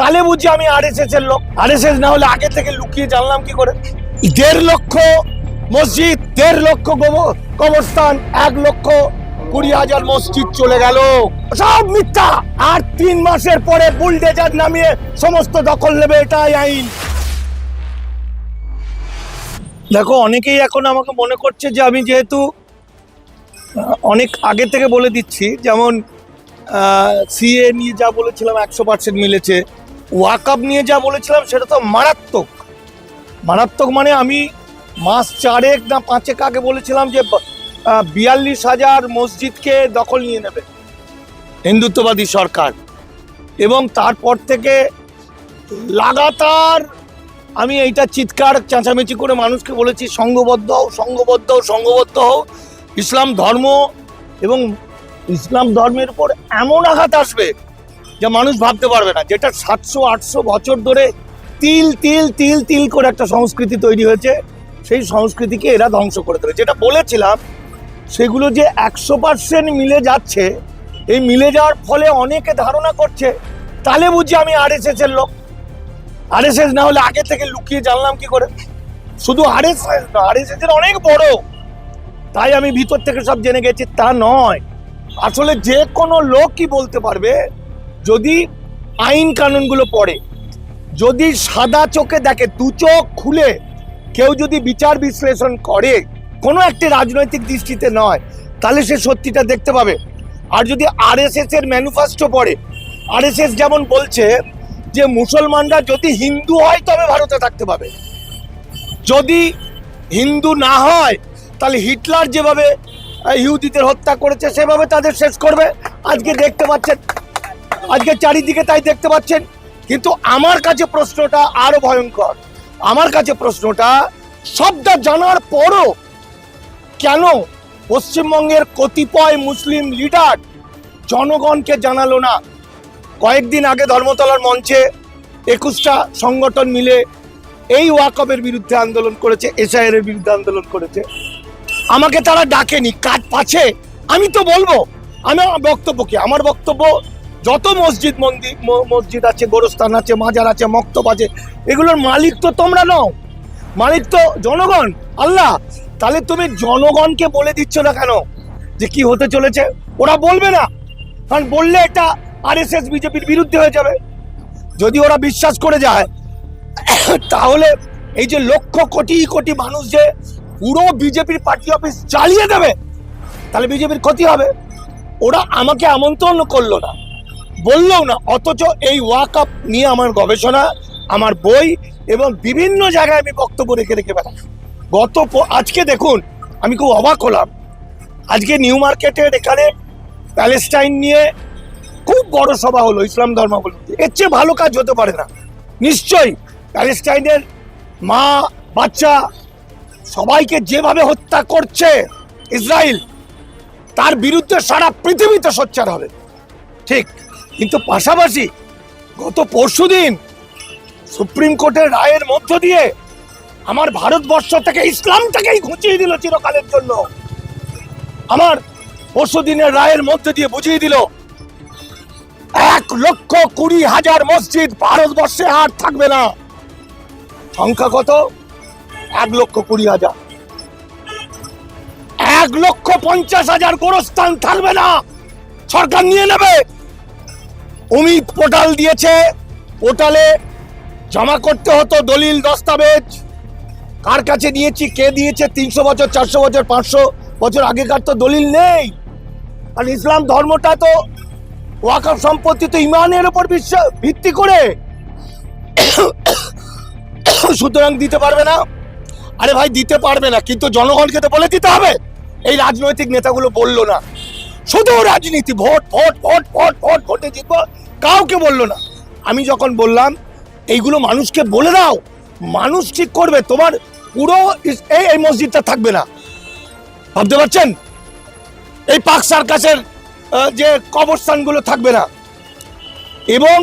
তাহলে বুঝি আমি আরএসএস এর লোক। আরএসএস না হলে আগে থেকে লুকিয়ে জানলাম কি করে? দেড় লক্ষ মসজিদ, দেড় লক্ষ কবরস্থান, এক লক্ষ কুড়ি হাজার মসজিদ চলে গেল। সব মিথ্যা। আর তিন মাসের পরে বুলডেজার নামিয়ে সমস্ত দখল নেবে, এটাই আইন। দেখো, অনেকেই এখন আমাকে মনে করছে যে আমি যেহেতু অনেক আগে থেকে বলে দিচ্ছি, যেমন সিএ নিয়ে যা বলেছিলাম, একশো পার্সেন্ট মিলেছে। ওয়াকআপ নিয়ে যা বলেছিলাম সেটা তো মারাত্মক। মারাত্মক মানে আমি মাস চারেক না পাঁচেক আগে বলেছিলাম যে বিয়াল্লিশ হাজার মসজিদকে দখল নিয়ে নেবে হিন্দুত্ববাদী সরকার। এবং তারপর থেকে লাগাতার আমি এইটা চিৎকার, চেঁচামেচি করে মানুষকে বলেছি সংঘবদ্ধ হও সংঘবদ্ধ হও সংঘবদ্ধ হও। ইসলাম ধর্ম এবং ইসলাম ধর্মের উপর এমন আঘাত আসবে যা মানুষ ভাবতে পারবে না, যেটা সাতশো, আটশো বছর ধরে তিল তিল তিল তিল করে একটা সংস্কৃতি তৈরি হয়েছে, সেই সংস্কৃতিকে এরা ধ্বংস করে দেবে যেটা বলেছিলাম, সেগুলো যে একশো পার্সেন্ট মিলে যাচ্ছে, এই মিলে যাওয়ার ফলে অনেকে ধারণা করছে, তাহলে বুঝি আমি আরএসএস এর লোক। আরএসএস না হলে আগে থেকে লুকিয়ে জানলাম কি করে? শুধু আর এস আরএসএস না, আরএসএস এর অনেক বড়। তাই আমি ভিতর থেকে সব জেনে গেছি, তা নয়। আসলে যে কোনো লোকই বলতে পারবে যদি আইন কানুনগুলো পড়ে, যদি সাদা চোখে দেখে, দু চোখ খুলে কেউ যদি বিচার বিশ্লেষণ করে, কোনো একটি রাজনৈতিক দৃষ্টিতে নয়, তাহলে সে সত্যিটা দেখতে পাবে। আর যদি আরএসএস এর ম্যানিফেস্টো পড়ে, আরএসএস যেমন বলছে যে মুসলমানরা যদি হিন্দু হয়, তবে ভারতে থাকতে পাবে। যদি হিন্দু না হয়, তাহলে হিটলার যেভাবে ইহুদিদের হত্যা করেছে, সেভাবে তাদের শেষ করবে। আজকে দেখতে পাচ্ছেন আজকে চারিদিকে তাই দেখতে পাচ্ছেন, কিন্তু আমার কাছে প্রশ্নটা আরও ভয়ঙ্কর। আমার কাছে প্রশ্নটা, সবটা জানার পরও কেন পশ্চিমবঙ্গের কতিপয় মুসলিম লিডার জনগণকে জানালো না? কয়েকদিন আগে ধর্মতলার মঞ্চে একুশটা সংগঠন মিলে এই ওয়াকবের বিরুদ্ধে আন্দোলন করেছে এসআইয়ের বিরুদ্ধে আন্দোলন করেছে। আমাকে তারা ডাকেনি কাজ পাচ্ছে আমি তো বলব আমি আমার বক্তব্য কি? আমার বক্তব্য যত মসজিদ, মন্দির মসজিদ আছে, গোরস্থান আছে, মাজার আছে, মক্তব আছে, এগুলোর মালিক তো তোমরা নও। মালিক তো জনগণ, আল্লাহ। তাহলে তুমি জনগণকে বলে দিচ্ছ না কেন? যে কি হতে চলেছে? ওরা বলবে না। কারণ বললে এটা আরএসএস, বিজেপির বিরুদ্ধে হয়ে যাবে। যদি ওরা বিশ্বাস করে যায়, তাহলে এই যে লক্ষ কোটি কোটি মানুষ যে পুরো বিজেপির পার্টি অফিস চালিয়ে দেবে, তাহলে বিজেপির ক্ষতি হবে। ওরা আমাকে আমন্ত্রণ করল না। বললেও না, অথচ এই ওয়াক আপ নিয়ে আমার গবেষণা, আমার বই এবং বিভিন্ন জায়গায় আমি বক্তব্য রেখে রেখে বেড়াই। গত আজকে দেখুন, আমি খুব অবাক হলাম। আজকে নিউ মার্কেটের এখানে প্যালেস্টাইন নিয়ে খুব বড় সভা হলো, ইসলাম ধর্মাবলম্বী এর চেয়ে ভালো কাজ হতে পারে না। নিশ্চয়ই প্যালেস্টাইনের মা, বাচ্চা, সবাইকে যেভাবে হত্যা করছে ইসরায়েল তার বিরুদ্ধে সারা পৃথিবীতে সোচ্চার হবে। ঠিক। কিন্তু পাশাপাশি গত পরশুদিন সুপ্রিম কোর্টের রায়ের মধ্য দিয়ে আমার ভারতবর্ষ থেকে ইসলামটাকেই ঘুচিয়ে দিল চিরকালের জন্য। আমার পরশু দিনের রায়ের মধ্যে দিয়ে বুঝিয়ে দিল, এক লক্ষ কুড়ি হাজার মসজিদ ভারতবর্ষে আর থাকবে না। সংখ্যা কত? এক লক্ষ কুড়ি হাজার। এক লক্ষ পঞ্চাশ হাজার গোরস্থান থাকবে না। সরকার নিয়ে নেবে। অমিত পোর্টাল দিয়েছে। পোর্টালে জমা করতে হতো দলিল, দস্তাবেজ। কার কাছে দিয়েছি, কে দিয়েছে, তিনশো বছর, চারশো বছর, পাঁচশো বছর আগেকার তো দলিল নেই। আর ইসলাম ধর্মটা তো ওয়াকফ সম্পত্তি তো ইমানের উপর বিশ্বাস ভিত্তি করে। সুতরাং দিতে পারবে না। আরে ভাই, দিতে পারবে না, কিন্তু জনগণকে তো বলে দিতে হবে। এই রাজনৈতিক নেতাগুলো বলল না। শুধু রাজনীতি, vote vote vote vote vote, ভোটে জিতবো। কাউকে বলল না। আমি যখন বললাম, এইগুলো মানুষকে বলে দাও। মানুষ ঠিক করবে। তোমার পুরো এই এই মসজিদটা থাকবে না। ভাবতে পারছেন? এই পাক সার্কাসের যে কবরস্থানগুলো থাকবে না। এবং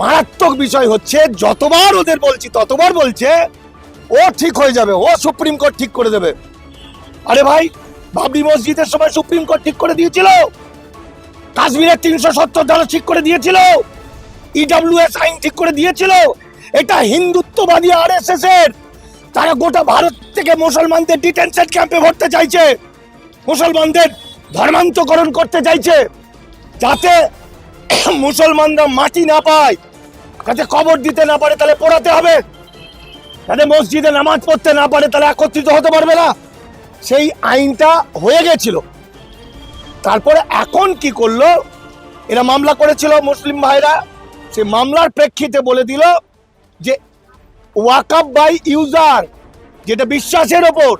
মারাত্মক বিষয় হচ্ছে, যতবার ওদের বলছি, ততবার বলছে, ও ঠিক হয়ে যাবে। ও সুপ্রিম কোর্ট ঠিক করে দেবে। আরে ভাই বাবরি মসজিদের সময় সুপ্রিম কোর্ট ঠিক করে দিয়েছিল। কাশ্মীরের তিনশো সত্তর ধারা ঠিক করে দিয়েছিল। ইডব্লিউএস আইন ঠিক করে দিয়েছিল। এটা হিন্দুত্ববাদী আরএসএস এর। তারা গোটা ভারত থেকে মুসলমানদের ডিটেনশন ক্যাম্পে ভরতে চাইছে। মুসলমানদের ধর্মান্তকরণ করতে চাইছে। যাতে মুসলমানরা মাটি না পায়। যাতে কবর দিতে না পারে, তাহলে পড়াতে হবে। যাতে মসজিদে নামাজ পড়তে না পারে, তাহলে একত্রিত হতে পারবে না। সেই আইনটা হয়ে গেছিল। তারপরে এখন কি করল? এরা মামলা করেছিল মুসলিম ভাইরা। সে মামলার প্রেক্ষিতে বলে দিল যে ওয়াকাপ বাই ইউজার, যেটা বিশ্বাসের ওপর,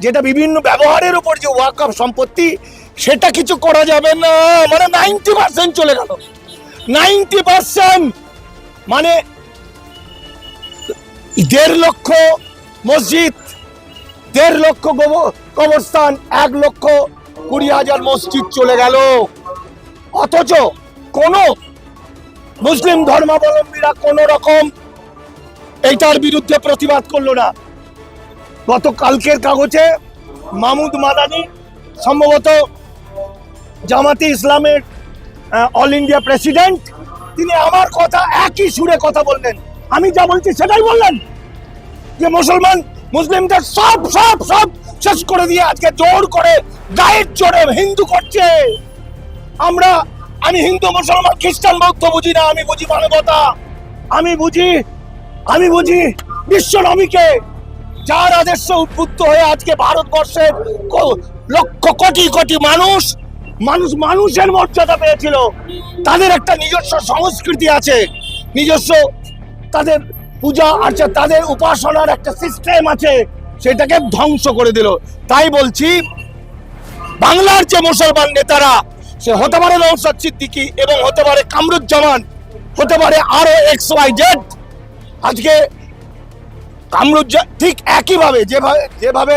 যেটা বিভিন্ন ব্যবহারের উপর যে ওয়াকাপ সম্পত্তি, সেটা কিছু করা যাবে না। মানে নাইনটি পার্সেন্ট চলে গেল। Ninety percent! মানে দেড় লক্ষ মসজিদ দেড় লক্ষ কবরস্থান, এক লক্ষ কুড়ি হাজার মসজিদ চলে গেল। অথচ কোন মুসলিম ধর্মাবলম্বীরা কোন রকম এইটার বিরুদ্ধে প্রতিবাদ করল না। গত কালকের কাগজে মামুদ মাদানি সম্ভবত জামাতে ইসলামের অল ইন্ডিয়া প্রেসিডেন্ট তিনি আমার কথা একই সুরে কথা বললেন। আমি যা বলছি সেটাই বললেন যে মুসলমান মুসলিমদের সব সব সব শেষ করে দিয়ে আজকে জোর করে গায়ের জোরে হিন্দু করছে। আমরা, আমি হিন্দু, মুসলমান, খ্রিস্টান, বৌদ্ধ বুঝি না, আমি বুঝি মানবতা। আমি বুঝি আমি বুঝি বিশ্ব নবীকে, যার আদর্শে উদ্বুদ্ধ হয়ে আজকে ভারতবর্ষের লক্ষ কোটি কোটি মানুষ মানুষ, মানুষের মর্যাদা পেয়েছিল। তাদের একটা নিজস্ব সংস্কৃতি আছে, নিজস্ব তাদের পূজা আচ্ছা তাদের উপাসনার একটা সিস্টেম আছে, সেটাকে ধ্বংস করে দিল। তাই বলছি, বাংলার যে মুসলমান নেতারা, সে হতে পারে নৌসাদ সিদ্দিকী এবং হতে পারে কামরুজ্জামান, হতে পারে আরও এক্স ওয়াই জেড আজকে কামরুজ্জা ঠিক একইভাবে, যেভাবে যেভাবে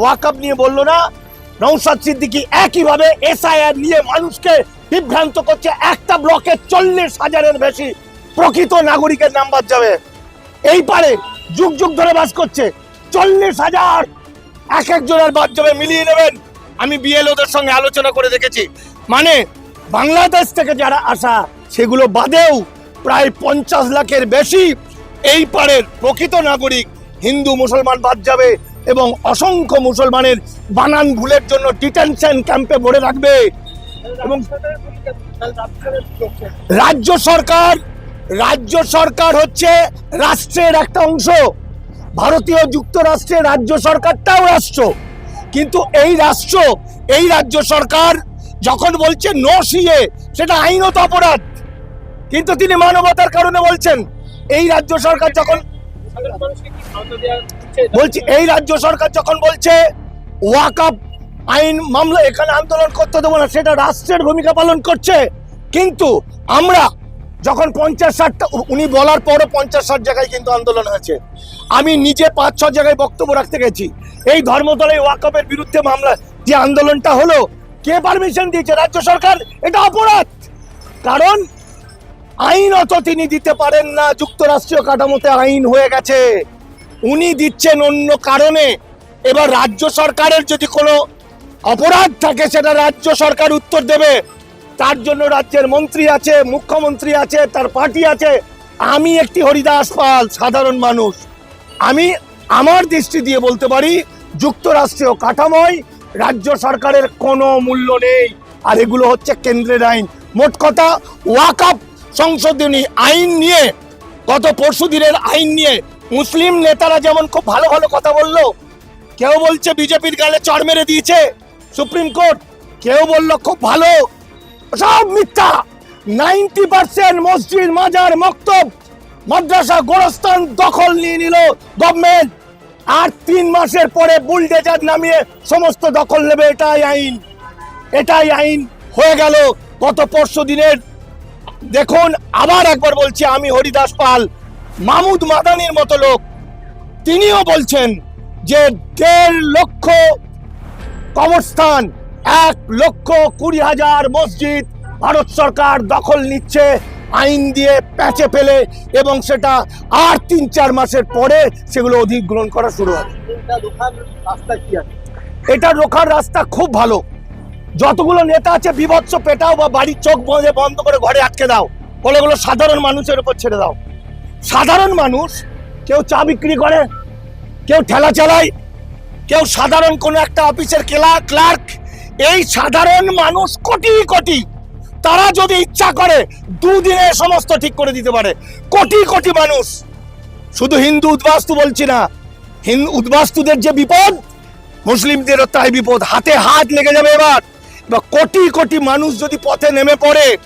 ওয়াকআপ নিয়ে বলল না নৌসাদ সিদ্দিকী একইভাবে এসআইআর নিয়ে মানুষকে বিভ্রান্ত করছে। একটা ব্লকে চল্লিশ হাজারের বেশি প্রকৃত নাগরিকের নাম্বার যাবে। এই পারে যুগ যুগ ধরে বাস করছে। চল্লিশ হাজার এক একজনের যাবে মিলিয়ে নেবেন। আমি বিএলওদের সঙ্গে আলোচনা করে দেখেছি। মানে বাংলাদেশ থেকে যারা আসা সেগুলো বাদেও প্রায় পঞ্চাশ লাখের বেশি এই পারের প্রকৃত নাগরিক হিন্দু মুসলমান বাদ যাবে এবং অসংখ্য মুসলমানের বানান ভুলের জন্য ডিটেনশন ক্যাম্পে ভরে রাখবে। এবং রাজ্য সরকার রাজ্য সরকার হচ্ছে রাষ্ট্রের একটা অংশ। ভারতীয় যুক্তরাষ্ট্রের রাজ্য সরকারটাও রাষ্ট্র। কিন্তু এই রাষ্ট্র, এই রাজ্য সরকার যখন বলছে নো সিএ সেটা আইনত অপরাধ। কিন্তু তিনি মানবতার কারণে বলছেন, এই রাজ্য সরকার যখন বলছি, এই রাজ্য সরকার যখন বলছে ওয়াকআপ আইন মামলা, এখানে আন্দোলন করতে দেবো না, সেটা রাষ্ট্রের ভূমিকা পালন করছে। কিন্তু আমরা যখন পঞ্চাশ ষাটটা উনি বলার পরও পঞ্চাশ ষাট জায়গায় কিন্তু আন্দোলন হয়েছে। আমি নিজে পাঁচ, ছ জায়গায় বক্তব্য রাখতে গেছি। এই ধর্মদলে ওয়াকআপের বিরুদ্ধে মামলা, যে আন্দোলনটা হলো, কে পারমিশন দিয়েছে? রাজ্য সরকার? এটা অপরাধ। কারণ আইনত তিনি দিতে পারেন না, যুক্তরাষ্ট্রীয় কাঠামোতে আইন হয়ে গেছে। উনি দিচ্ছেন অন্য কারণে। এবার রাজ্য সরকারের যদি কোনো অপরাধ থাকে, সেটা রাজ্য সরকার উত্তর দেবে। তার জন্য রাজ্যের মন্ত্রী আছে, মুখ্যমন্ত্রী আছে, তার পার্টি আছে। আমি একটি হরিদাস পাল, সাধারণ মানুষ। আমি আমার দৃষ্টি দিয়ে বলতে পারি, যুক্তরাষ্ট্রীয় কাঠামোয় রাজ্য সরকারের কোনো মূল্য নেই। আর এগুলো হচ্ছে কেন্দ্রের আইন। মোট কথা, ওয়াকআপ সংশোধনী আইন নিয়ে, গত পরশু দিনের আইন নিয়ে মুসলিম নেতারা যেমন খুব ভালো ভালো কথা বলল, কেউ বলছে বিজেপির গালে চড় মেরে দিয়েছে সুপ্রিম কোর্ট, কেউ বলল খুব ভালো সব মিথ্যা। নাইনটি পার্সেন্ট মসজিদ মাজার মক্তব মাদ্রাসা গোরস্থান দখল নিয়ে নিল গভর্নমেন্ট আর তিন মাসের পরে বুলডেজার নামিয়ে সমস্ত দখল নেবে, এটাই আইন। এটাই আইন হয়ে গেল গত পরশু দিনের। দেখুন, আবার একবার বলছি, আমি হরিদাস পাল, মামুদ মাদানির মতো লোক। তিনিও বলছেন যে দেড় লক্ষ কবরস্থান এক লক্ষ কুড়ি হাজার মসজিদ ভারত সরকার দখল নিচ্ছে, আইন দিয়ে প্যাচে ফেলে, এবং সেটা আর তিন চার মাসের পরে সেগুলো অধিগ্রহণ করা শুরু হবে। এটা রোখার রাস্তা খুব ভালো। যতগুলো নেতা আছে, বিভৎস পেটাও বা বাড়ির চোখ বন্ধে বন্ধ করে ঘরে আটকে দাও। বলে এগুলো সাধারণ মানুষের উপর ছেড়ে দাও। সাধারণ মানুষ, কেউ চা বিক্রি করে, কেউ ঠেলা চালায়, কেউ সাধারণ কোনো একটা অফিসের কেলা ক্লার্ক এই সাধারণ মানুষ কোটি কোটি। তারা যদি ইচ্ছা করে, দুদিনে সমস্ত ঠিক করে দিতে পারে। কোটি কোটি মানুষ। শুধু হিন্দু উদ্বাস্তু বলছি না হিন্দু উদ্বাস্তুদের যে বিপদ মুসলিমদেরও তাই বিপদ। হাতে হাত লেগে যাবে এবার। এবার কোটি কোটি মানুষ যদি পথে নেমে পড়ে,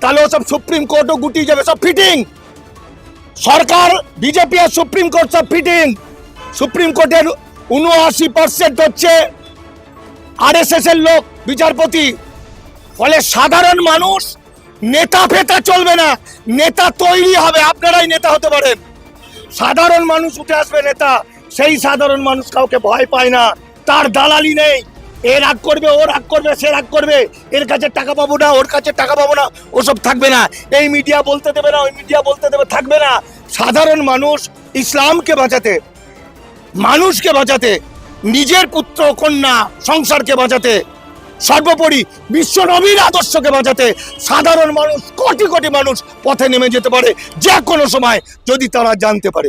তাহলে সব সুপ্রিম কোর্টও গুটিয়ে যাবে, সব ফিটিং। সরকার, বিজেপি আর সুপ্রিম কোর্ট সব ফিটিং। সুপ্রিম কোর্টের উনআশি পার্সেন্ট হচ্ছে আরএসএস এর লোক, বিচারপতি। ফলে সাধারণ মানুষ নেতা ফেতা চলবে না, নেতা তৈরি হবে, আপনারাই নেতা হতে পারেন। সাধারণ মানুষ উঠে আসবে নেতা, সেই সাধারণ মানুষ কাউকে ভয় পায় না, তার দালালি নেই। এ রাগ করবে, ও রাগ করবে, সে রাগ করবে, এর কাছে টাকা পাবো না, ওর কাছে টাকা পাবো না, ওসব থাকবে না। এই মিডিয়া বলতে দেবে না, ওই মিডিয়া বলতে দেবে, থাকবে না। সাধারণ মানুষ ইসলামকে বাঁচাতে, মানুষকে বাঁচাতে নিজের পুত্র কন্যা সংসারকে বাঁচাতে, সর্বোপরি বিশ্ব নবীর আদর্শকে বাঁচাতে সাধারণ মানুষ, কোটি কোটি মানুষ পথে নেমে যেতে পারে যে কোনো সময় যদি তারা জানতে পারে।